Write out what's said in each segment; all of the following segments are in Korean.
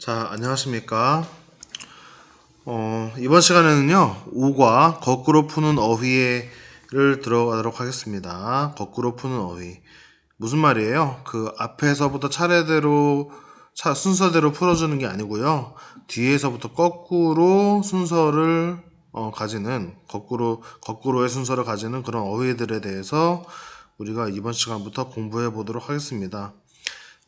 자, 안녕하십니까. 어, 이번 시간에는요, 우과 거꾸로 푸는 어휘를 들어가도록 하겠습니다. 거꾸로 푸는 어휘. 무슨 말이에요? 그 앞에서부터 차례대로, 차, 순서대로 풀어주는 게 아니고요. 뒤에서부터 거꾸로 순서를 어, 가지는, 거꾸로, 거꾸로의 순서를 가지는 그런 어휘들에 대해서 우리가 이번 시간부터 공부해 보도록 하겠습니다.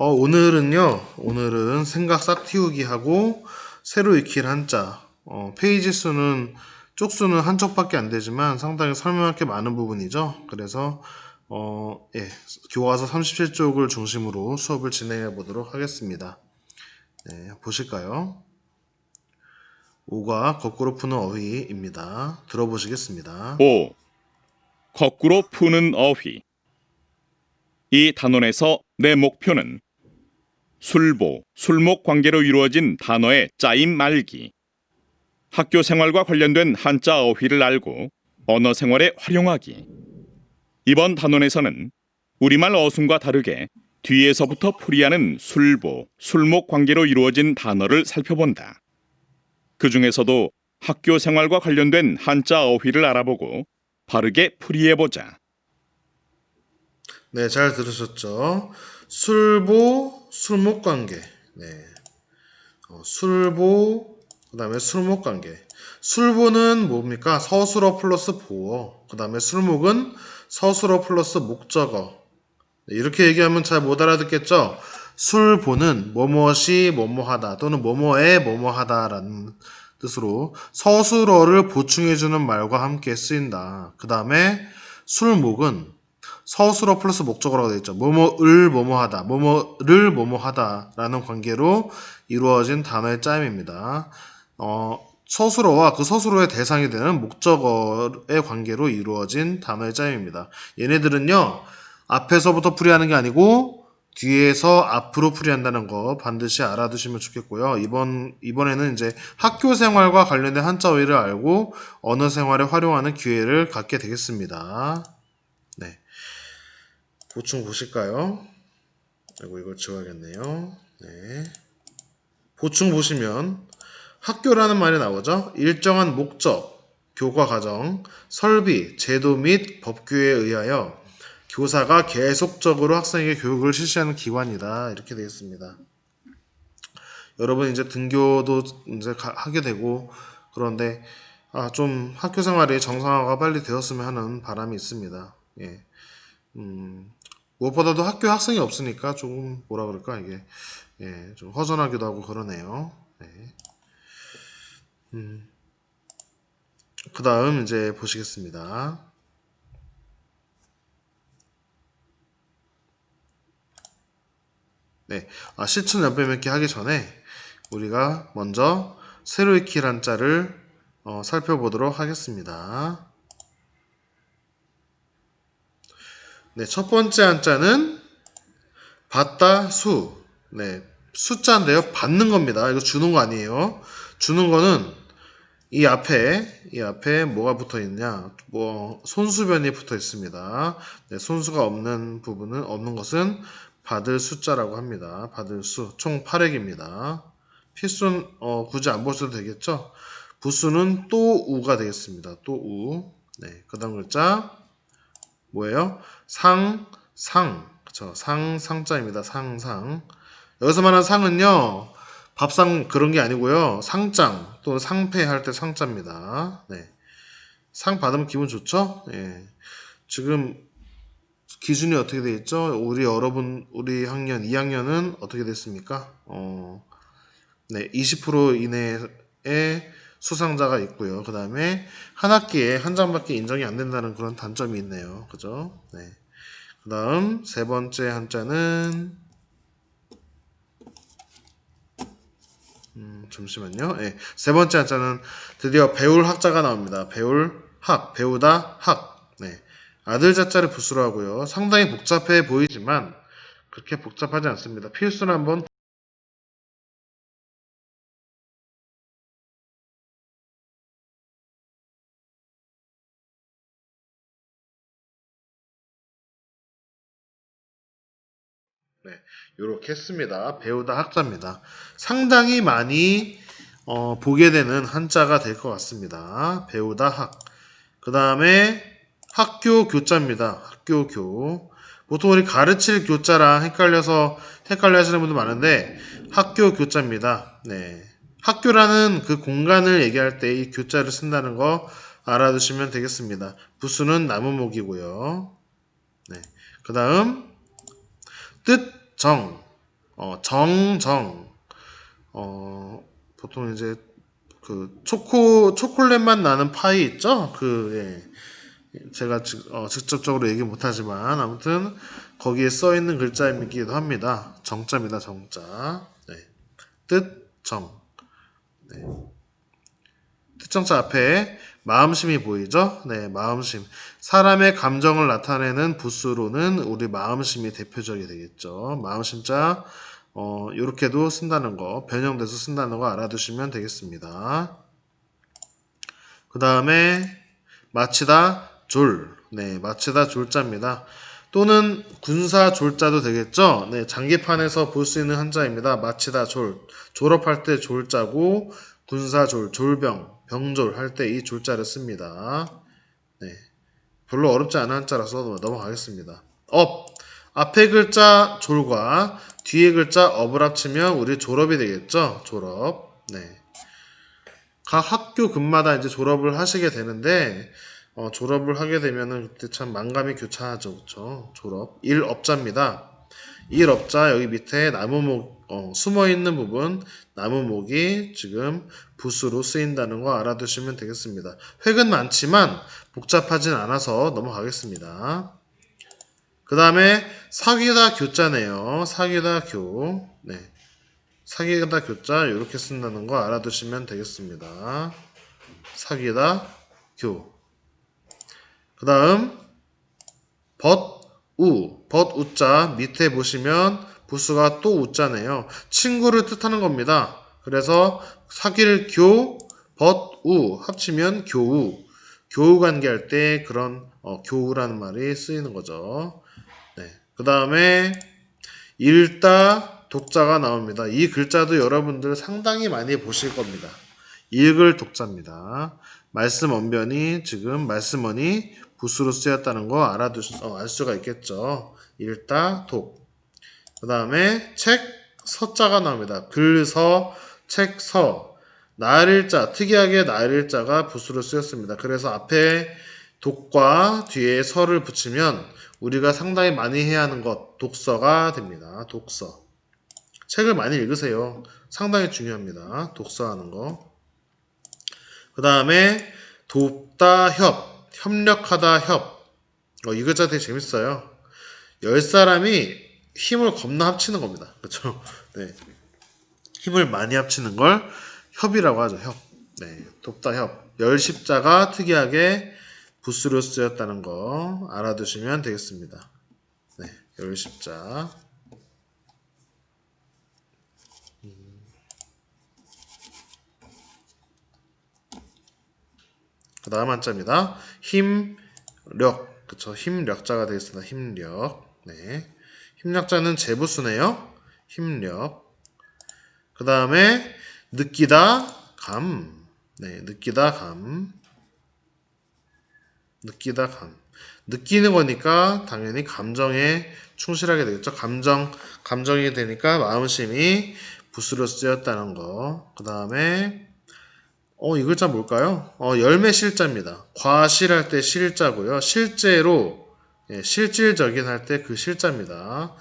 어, 오늘은요, 오늘은 생각 싹 틔우기 하고, 새로 익힐 한자, 어, 페이지 수는, 쪽수는 한 쪽밖에 안 되지만 상당히 설명할 게 많은 부분이죠. 그래서, 어, 예, 교과서 37쪽을 중심으로 수업을 진행해 보도록 하겠습니다. 네, 보실까요? 오가 거꾸로 푸는 어휘입니다. 들어보시겠습니다. 5. 거꾸로 푸는 어휘. 이 단원에서 내 목표는 술보, 술목 관계로 이루어진 단어의 짜임 말기. 학교 생활과 관련된 한자 어휘를 알고 언어 생활에 활용하기. 이번 단원에서는 우리말 어순과 다르게 뒤에서부터 풀이하는 술보, 술목 관계로 이루어진 단어를 살펴본다. 그 중에서도 학교 생활과 관련된 한자 어휘를 알아보고 바르게 풀이해보자. 네, 잘 들으셨죠? 술보, 술목 관계. 네. 어, 술보, 그 다음에 술목 관계. 술보는 뭡니까? 서술어 플러스 보어. 그 다음에 술목은 서술어 플러스 목적어. 네, 이렇게 얘기하면 잘 못 알아듣겠죠? 술보는 뭐뭐시 뭐뭐하다 또는 뭐뭐에 뭐뭐하다라는 뜻으로 서술어를 보충해주는 말과 함께 쓰인다. 그 다음에 술목은 서술어 플러스 목적어라고 되어 있죠. 뭐뭐을 뭐뭐하다, 뭐뭐를 뭐뭐하다라는 관계로 이루어진 단어의 짜임입니다. 어, 서술어와 그 서술어의 대상이 되는 목적어의 관계로 이루어진 단어의 짜임입니다. 얘네들은요, 앞에서부터 풀이하는 게 아니고 뒤에서 앞으로 풀이한다는 거 반드시 알아두시면 좋겠고요. 이번 이번에는 이제 학교 생활과 관련된 한자 어휘를 알고 언어 생활에 활용하는 기회를 갖게 되겠습니다. 네. 보충 보실까요? 아이고 이걸 지워야겠네요. 네. 보충 보시면 학교라는 말이 나오죠. 일정한 목적, 교과 과정, 설비, 제도 및 법규에 의하여 교사가 계속적으로 학생에게 교육을 실시하는 기관이다. 이렇게 되어 있습니다. 여러분 이제 등교도 이제 가- 하게 되고 그런데 아, 좀 학교 생활이 정상화가 빨리 되었으면 하는 바람이 있습니다. 예. 음, 무엇보다도 학교 학생이 없으니까 조금 뭐라 그럴까 이게 예, 좀 허전하기도 하고 그러네요. 네. 음. 그 다음 이제 보시겠습니다. 네, 아, 실천 연배 맺기 하기 전에 우리가 먼저 익힐 한자를 어, 살펴보도록 하겠습니다. 네, 첫 번째 한자는 받다 수. 네, 숫자인데요. 받는 겁니다. 이거 주는 거 아니에요. 주는 거는 이 앞에 이 앞에 뭐가 붙어 있냐? 뭐 손수변이 붙어 있습니다. 네, 손수가 없는 부분은 없는 것은 받을 숫자라고 합니다. 받을 수 총 8획입니다. 필수는 어, 굳이 안 보셔도 되겠죠? 부수는 또 우가 되겠습니다. 또 우. 네, 그다음 글자 뭐예요? 상, 상. 그쵸. 상, 상자입니다. 상, 상. 여기서 말하는 상은요, 밥상 그런 게 아니고요. 상장 또는 상패 할 때 상자입니다. 네. 상 받으면 기분 좋죠? 예. 지금 기준이 어떻게 돼 있죠? 우리 여러분, 우리 학년 2학년은 어떻게 됐습니까? 어, 네, 20% 이내에 수상자가 있고요. 그 다음에 한 학기에 한 장밖에 인정이 안 된다는 그런 단점이 있네요. 그죠? 네. 그 다음 세 번째 한자는 음, 잠시만요. 네. 세 번째 한자는 드디어 배울 학자가 나옵니다. 배울 학, 배우다 학. 네. 아들 자자를 부수로 하고요. 상당히 복잡해 보이지만 그렇게 복잡하지 않습니다. 필수는 한번 이렇게 했습니다. 배우다 학자입니다. 상당히 많이 어, 보게 되는 한자가 될 것 같습니다. 배우다 학. 그 다음에 학교 교자입니다. 학교 교. 보통 우리 가르칠 교자랑 헷갈려서 헷갈려 하시는 분들 많은데 학교 교자입니다. 네. 학교라는 그 공간을 얘기할 때 이 교자를 쓴다는 거 알아두시면 되겠습니다. 부수는 나무목이고요. 네. 그 다음 뜻, 정, 어, 정, 정. 어, 보통 이제 그 초코 초콜릿 맛 나는 파이 있죠? 그 예. 제가 직, 어, 직접적으로 얘기 못하지만 아무튼 거기에 써 있는 글자이기도 합니다. 정자입니다. 정자. 네. 뜻, 정. 네. 뜻정자 앞에 마음심이 보이죠? 네, 마음심. 사람의 감정을 나타내는 부수로는 우리 마음심이 대표적이 되겠죠. 마음심자, 어, 요렇게도 쓴다는 거, 변형돼서 쓴다는 거 알아두시면 되겠습니다. 그 다음에, 마치다, 졸. 네, 마치다, 졸자입니다. 또는 군사 졸자도 되겠죠? 네, 장기판에서 볼 수 있는 한자입니다. 마치다, 졸. 졸업할 때 졸자고, 군사 졸, 졸병, 병졸 할 때이 졸자를 씁니다. 네. 별로 어렵지 않은 한자라 서 넘어가겠습니다. 업. 앞에 글자 졸과 뒤에 글자 업을 합치면 우리 졸업이 되겠죠? 졸업. 네. 각 학교 급마다 이제 졸업을 하시게 되는데, 어, 졸업을 하게 되면은 그때 참 만감이 교차하죠. 그쵸? 졸업. 일업자입니다. 일업자 여기 밑에 나무목 어, 숨어 있는 부분 나무목이 지금 부수로 쓰인다는 거 알아두시면 되겠습니다. 획은 많지만 복잡하진 않아서 넘어가겠습니다. 그 다음에 사귀다 교자네요. 사귀다 교. 네. 사귀다 교자 이렇게 쓴다는 거 알아두시면 되겠습니다. 사귀다 교. 그 다음 벗 우, 벗 우자 밑에 보시면 부수가 또 우자네요. 친구를 뜻하는 겁니다. 그래서 사귈 교, 벗우 합치면 교우. 교우 관계할 때 그런 어, 교우라는 말이 쓰이는 거죠. 네. 그 다음에 읽다 독자가 나옵니다. 이 글자도 여러분들 상당히 많이 보실 겁니다. 읽을 독자입니다. 말씀 언변이 지금 말씀언이 부수로 쓰였다는 거 알아두 어, 알 수가 있겠죠. 읽다 독. 그 다음에 책 서자가 나옵니다. 글 서 책 서. 나일자 특이하게 나일자가 부수로 쓰였습니다. 그래서 앞에 독과 뒤에 서를 붙이면 우리가 상당히 많이 해야 하는 것 독서가 됩니다. 독서. 책을 많이 읽으세요. 상당히 중요합니다. 독서하는 거. 그 다음에 돕다 협, 협력하다 협. 어, 이 글자 되게 재밌어요. 열 사람이 힘을 겁나 합치는 겁니다. 그렇죠? 네. 힘을 많이 합치는 걸 협이라고 하죠. 협. 네. 돕다 협. 열 십자가 특이하게 부수로 쓰였다는 거 알아두시면 되겠습니다. 네. 열 십자. 그 다음 한자입니다. 힘력. 그쵸. 힘력자가 되겠습니다. 힘력. 네. 힘력자는 제부수네요. 힘력. 그 다음에 느끼다 감. 네. 느끼다 감. 느끼다 감. 느끼는 거니까 당연히 감정에 충실하게 되겠죠. 감정, 감정이 되니까 마음심이 부수로 쓰였다는 거. 그 다음에 어, 이 글자 뭘까요? 어, 열매 실자입니다. 과실할 때 실자고요. 실제로 예, 실질적인 할 때 그 실자입니다.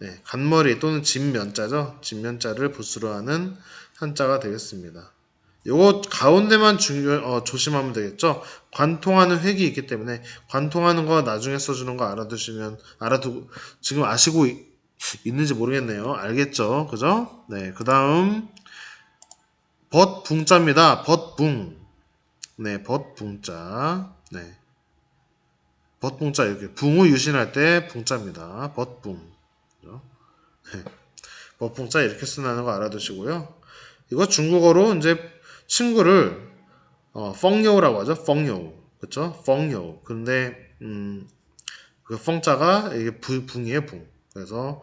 네, 간머리 또는 진면자죠. 진면자를 부수로 하는 한자가 되겠습니다. 요거 가운데만 중요 어, 조심하면 되겠죠. 관통하는 획이 있기 때문에 관통하는 거 나중에 써주는 거 알아두시면 알아두고 지금 아시고 이- 있는지 모르겠네요. 알겠죠, 그죠? 네, 그 다음 벗붕자입니다. 벗붕. 네, 벗붕자. 네. 벗붕자 이렇게 붕을 유신할 때 붕자입니다. 벗붕. 그죠? 네. 벗붕자 이렇게 쓴다는 거 알아두시고요. 이거 중국어로 이제 친구를 어, 펑여우라고 하죠. 펑여우. 그쵸? 펑여우. 근데 음, 그 펑자가 이게 부, 붕이에요, 붕. 그래서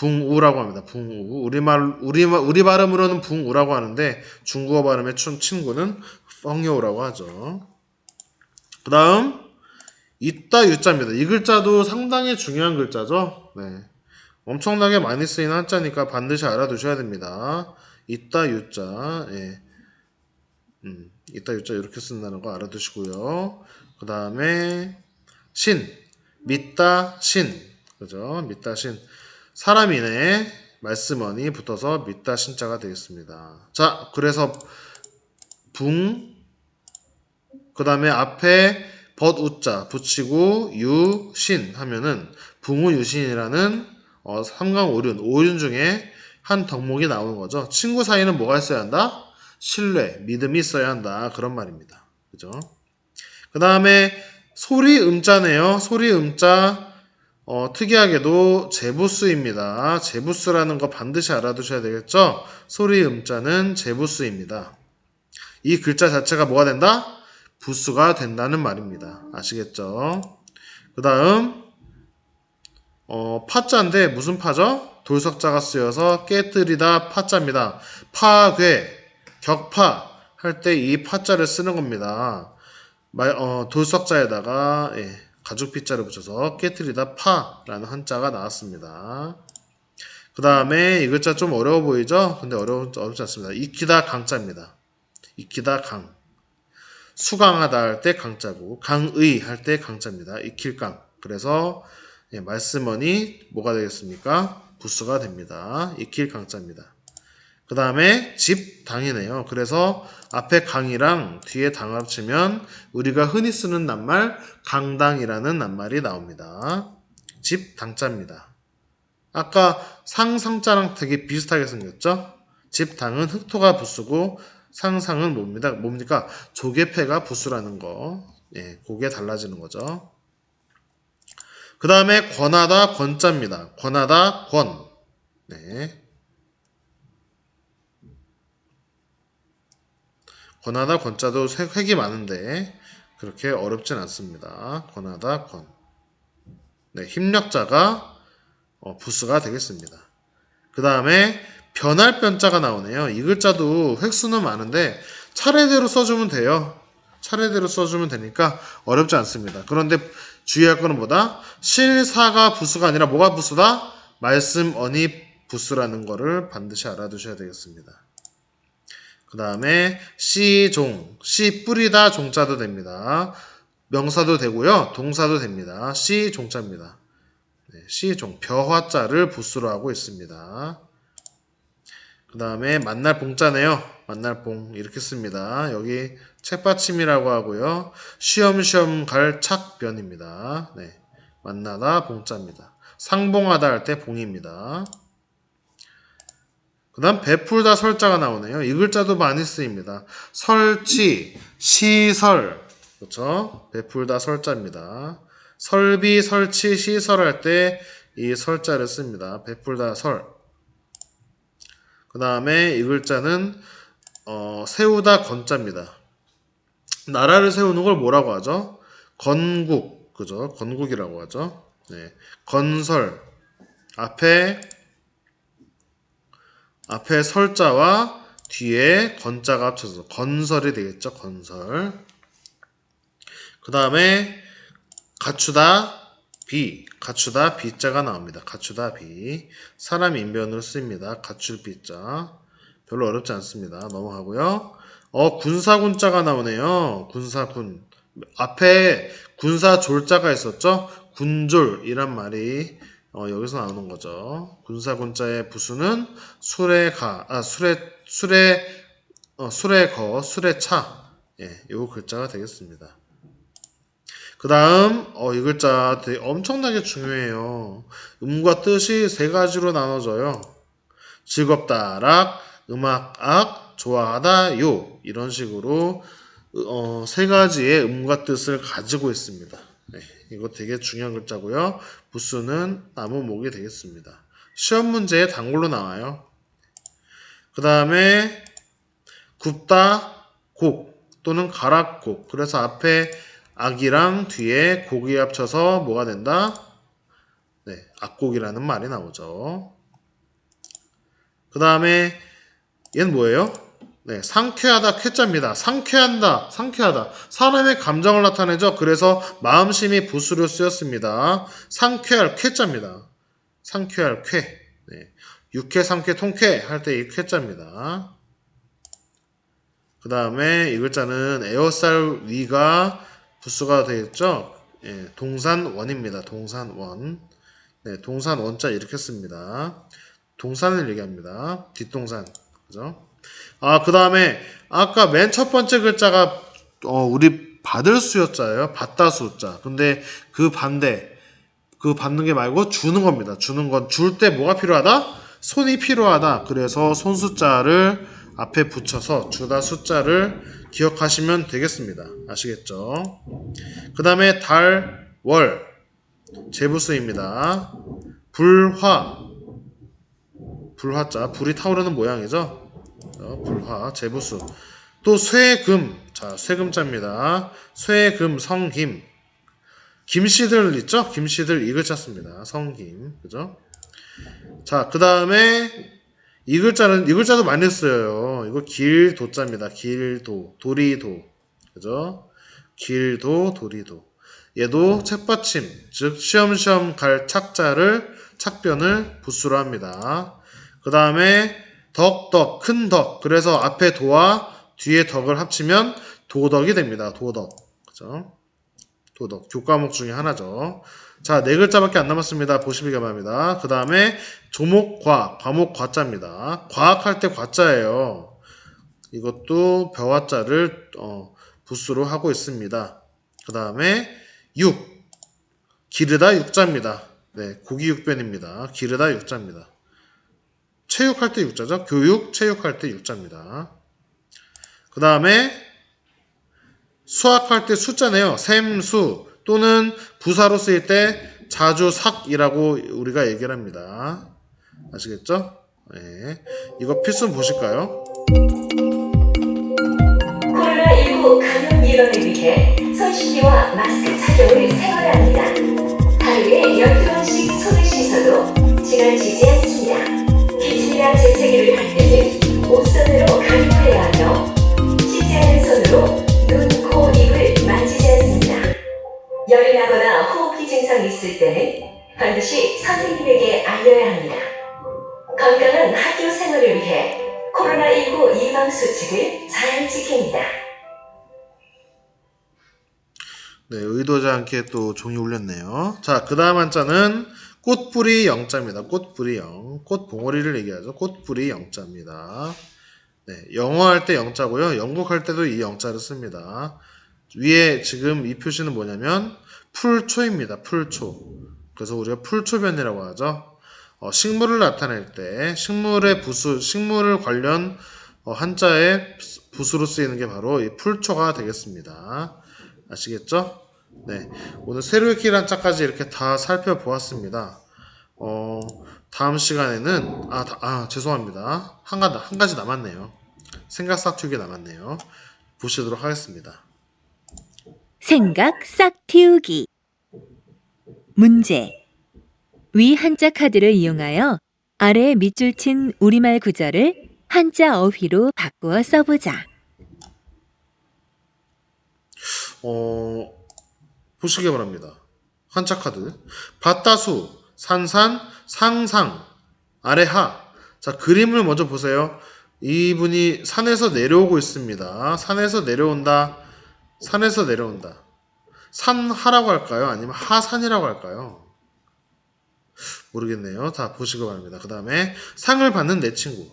붕우라고 합니다. 붕우. 우리말 우리 우리 발음으로는 붕우라고 하는데 중국어 발음의 춘 친구는 펑요우라고 하죠. 그다음 있다 유자입니다. 이 글자도 상당히 중요한 글자죠. 네. 엄청나게 많이 쓰이는 한자니까 반드시 알아두셔야 됩니다. 있다 유자. 예. 음, 있다 유자 이렇게 쓴다는 거 알아두시고요. 그 다음에 신, 믿다 신, 그죠? 믿다 신. 사람이네 말씀원이 붙어서 믿다 신자가 되겠습니다. 자, 그래서 붕, 그 다음에 앞에 벗 우자 붙이고 유, 신 하면은 붕우 유신이라는 어, 삼강 오륜, 오륜 중에 한 덕목이 나오는 거죠. 친구 사이는 뭐가 있어야 한다? 신뢰, 믿음이 있어야 한다. 그런 말입니다. 그죠? 그 다음에 소리 음자네요. 소리 음자, 어, 특이하게도 제부수입니다. 제부수라는 거 반드시 알아두셔야 되겠죠? 소리 음자는 제부수입니다. 이 글자 자체가 뭐가 된다? 부수가 된다는 말입니다. 아시겠죠? 그 다음, 어, 파자인데 무슨 파죠? 돌석자가 쓰여서 깨뜨리다 파자입니다. 파괴, 격파 할 때 이 파자를 쓰는 겁니다. 말, 어, 돌석자에다가 예, 가죽 피자를 붙여서 깨뜨리다 파라는 한자가 나왔습니다. 그 다음에 이 글자 좀 어려워 보이죠? 근데 어려, 어렵지 않습니다. 익히다 강자입니다. 익히다 강. 수강하다 할 때 강자고 강의 할 때 강자입니다. 익힐 강. 그래서 예, 말씀원이 뭐가 되겠습니까? 부수가 됩니다. 익힐 강자입니다. 그 다음에 집 당이네요. 그래서 앞에 강이랑 뒤에 당 합치면 우리가 흔히 쓰는 낱말 강당이라는 낱말이 나옵니다. 집 당자입니다. 아까 상상자랑 되게 비슷하게 생겼죠? 집 당은 흑토가 부수고 상상은 뭡니다. 뭡니까? 조개패가 부수라는 거. 예, 그게 달라지는 거죠. 그 다음에 권하다 권자입니다. 권하다 권. 네. 권하다 권자도 색- 획이 많은데 그렇게 어렵진 않습니다. 권하다 권. 네, 힘력자가 어, 부수가 되겠습니다. 그 다음에 변할 변자가 나오네요. 이 글자도 획수는 많은데 차례대로 써주면 돼요. 차례대로 써주면 되니까 어렵지 않습니다. 그런데 주의할 거는 뭐다? 실사가 부수가 아니라 뭐가 부수다? 말씀 언이 부수라는 거를 반드시 알아두셔야 되겠습니다. 그 다음에 씨종, 씨 뿌리다 종자도 됩니다. 명사도 되고요. 동사도 됩니다. 씨 종자입니다. 네, 씨 종, 벼화자를 부수로 하고 있습니다. 그 다음에 만날 봉자네요. 만날 봉 이렇게 씁니다. 여기 책받침이라고 하고요. 쉬엄쉬엄 갈 착변입니다. 네, 만나다 봉자입니다. 상봉하다 할 때 봉입니다. 그 다음 베풀다 설자가 나오네요. 이 글자도 많이 쓰입니다. 설치, 시설, 그렇죠? 베풀다 설자입니다. 설비, 설치, 시설할 때 이 설자를 씁니다. 베풀다 설. 그 다음에 이 글자는 어, 세우다 건자입니다. 나라를 세우는 걸 뭐라고 하죠? 건국, 그죠? 건국이라고 하죠. 네. 건설. 앞에 앞에 설자와 뒤에 건자가 합쳐서 건설이 되겠죠. 건설. 그 다음에 갖추다 비 갖추다 비자가 나옵니다. 갖추다 비 사람 인변으로 쓰입니다. 갖출 비자 별로 어렵지 않습니다. 넘어가고요. 어 군사군자가 나오네요. 군사군 앞에 군사 졸자가 있었죠. 군졸이란 말이 어, 여기서 나오는 거죠. 군사 군자의 부수는 수레가 아 수레 수레 어, 수레거 수레차 예, 요 글자가 되겠습니다. 그 다음, 어, 이 글자 되게 엄청나게 중요해요. 음과 뜻이 세 가지로 나눠져요. 즐겁다, 락, 음악, 악, 좋아하다, 요. 이런 식으로, 어, 세 가지의 음과 뜻을 가지고 있습니다. 네, 이거 되게 중요한 글자고요. 부수는 나무 목이 되겠습니다. 시험 문제에 단골로 나와요. 그 다음에, 굽다, 곡 또는 가락곡. 그래서 앞에 악이랑 뒤에 곡이 합쳐서 뭐가 된다? 네, 악곡이라는 말이 나오죠. 그 다음에 얘는 뭐예요? 네, 상쾌하다 쾌자입니다. 상쾌한다, 상쾌하다. 사람의 감정을 나타내죠. 그래서 마음심이 부수로 쓰였습니다. 상쾌할 쾌자입니다. 상쾌할 쾌. 네. 육쾌, 삼쾌, 통쾌 할 때 이 쾌자입니다. 그 다음에 이 글자는 에어쌀 위가 부수가 되겠죠. 예, 동산원입니다. 동산원. 네, 동산 원자 이렇게 씁니다. 동산을 얘기합니다. 뒷동산. 그죠? 아, 그 다음에 아까 맨 첫 번째 글자가 어, 우리 받을 수였자예요. 받다 수자. 근데 그 반대 그 받는 게 말고 주는 겁니다. 주는 건 줄 때 뭐가 필요하다? 손이 필요하다. 그래서 손 숫자를 앞에 붙여서 주다 숫자를 기억하시면 되겠습니다. 아시겠죠? 그 다음에 달, 월, 제부수입니다. 불화, 불화자, 불이 타오르는 모양이죠? 어, 불화, 제부수. 또 쇠금, 자, 쇠금자입니다. 쇠금, 성김. 김씨들 있죠? 김씨들 이 글자 씁니다. 성김, 그죠? 자, 그 다음에 이 글자는 이 글자도 많이 쓰여요. 이거 길도자입니다. 길도, 도리도, 그죠? 길도, 도리도. 얘도 책받침, 즉 시험시험 갈 착자를 착변을 부수로 합니다. 그 다음에 덕 덕, 큰 덕. 그래서 앞에 도와 뒤에 덕을 합치면 도덕이 됩니다. 도덕, 그죠? 도덕 교과목 중에 하나죠. 자, 네 글자밖에 안 남았습니다. 보시기 바랍니다. 그 다음에 조목 과, 과목 과자입니다. 과학할 때 과자예요. 이것도 벼화자를 어, 부수로 하고 있습니다. 그 다음에 육, 기르다 육자입니다. 네, 고기 육변입니다. 기르다 육자입니다. 체육할 때 육자죠. 교육, 체육할 때 육자입니다. 그 다음에 수학할 때 숫자네요. 샘수 또는 부사로 쓰일 때 자주 삭이라고 우리가 얘기를 합니다. 아시겠죠? 네. 이거 필수 보실까요? 코로나19 감염 예방을 위해 손씻기와 마스크 착용을 생활합니다. 하루에 12번씩 손을 씻어도 지나치지 않습니다. 기침이나 재채기를 할 때는 옷선으로 가림해야 하며 씻지 않은 손으로 눈, 코, 입을 만지지 않습니다. 열이 나거나 호흡기 증상이 있을 때는 반드시 선생님에게 알려야 합니다. 건강한 학교 생활을 위해 코로나19 예방 수칙을 잘 지킵니다. 네, 의도지 않게 또 종이 울렸네요. 자, 그 다음 한자는 꽃뿌리 영자입니다. 꽃뿌리 영. 꽃 봉오리를 얘기하죠. 꽃뿌리 영자입니다. 네, 영어 할때 영자고요. 영국 할 때도 이 영자를 씁니다. 위에 지금 이 표시는 뭐냐면 풀초입니다. 풀초. 그래서 우리가 풀초변이라고 하죠. 어, 식물을 나타낼 때 식물의 부수, 식물을 관련 어, 한자의 부수로 쓰이는 게 바로 이 풀초가 되겠습니다. 아시겠죠? 네. 오늘 새로 읽기 한자까지 이렇게 다 살펴보았습니다. 어, 다음 시간에는, 아, 다- 아, 죄송합니다. 한, 가, 한 가지 남았네요. 생각 싹튀기 남았네요. 보시도록 하겠습니다. 생각 싹 틔우기. 문제. 위 한자 카드를 이용하여 아래 밑줄 친 우리말 구절을 한자 어휘로 바꾸어 써보자. 어, 보시기 바랍니다. 한자 카드. 밭다수, 산산, 상상, 아래하. 자, 그림을 먼저 보세요. 이분이 산에서 내려오고 있습니다. 산에서 내려온다. 산에서 내려온다. 산하라고 할까요? 아니면 하산이라고 할까요? 모르겠네요. 다 보시기 바랍니다. 그 다음에 상을 받는 내 친구.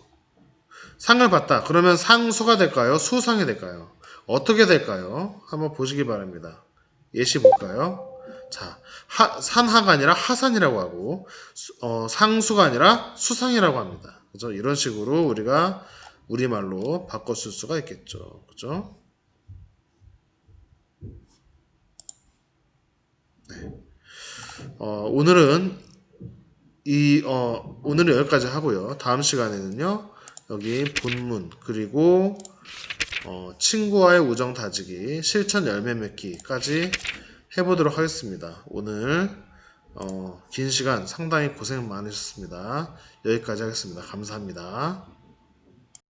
상을 받다. 그러면 상수가 될까요? 수상이 될까요? 어떻게 될까요? 한번 보시기 바랍니다. 예시 볼까요? 자, 하, 산하가 아니라 하산이라고 하고, 수- 어, 상수가 아니라 수상이라고 합니다. 그죠? 이런 식으로 우리가 우리말로 쓸 수가 있겠죠. 그죠? 네. 어, 오늘은 이, 어, 오늘은 여기까지 하고요. 다음 시간에는요, 여기 본문, 그리고 어, 친구와의 우정 다지기, 실천 열매 맺기까지 해보도록 하겠습니다. 오늘 어, 긴 시간 상당히 고생 많으셨습니다. 여기까지 하겠습니다. 감사합니다.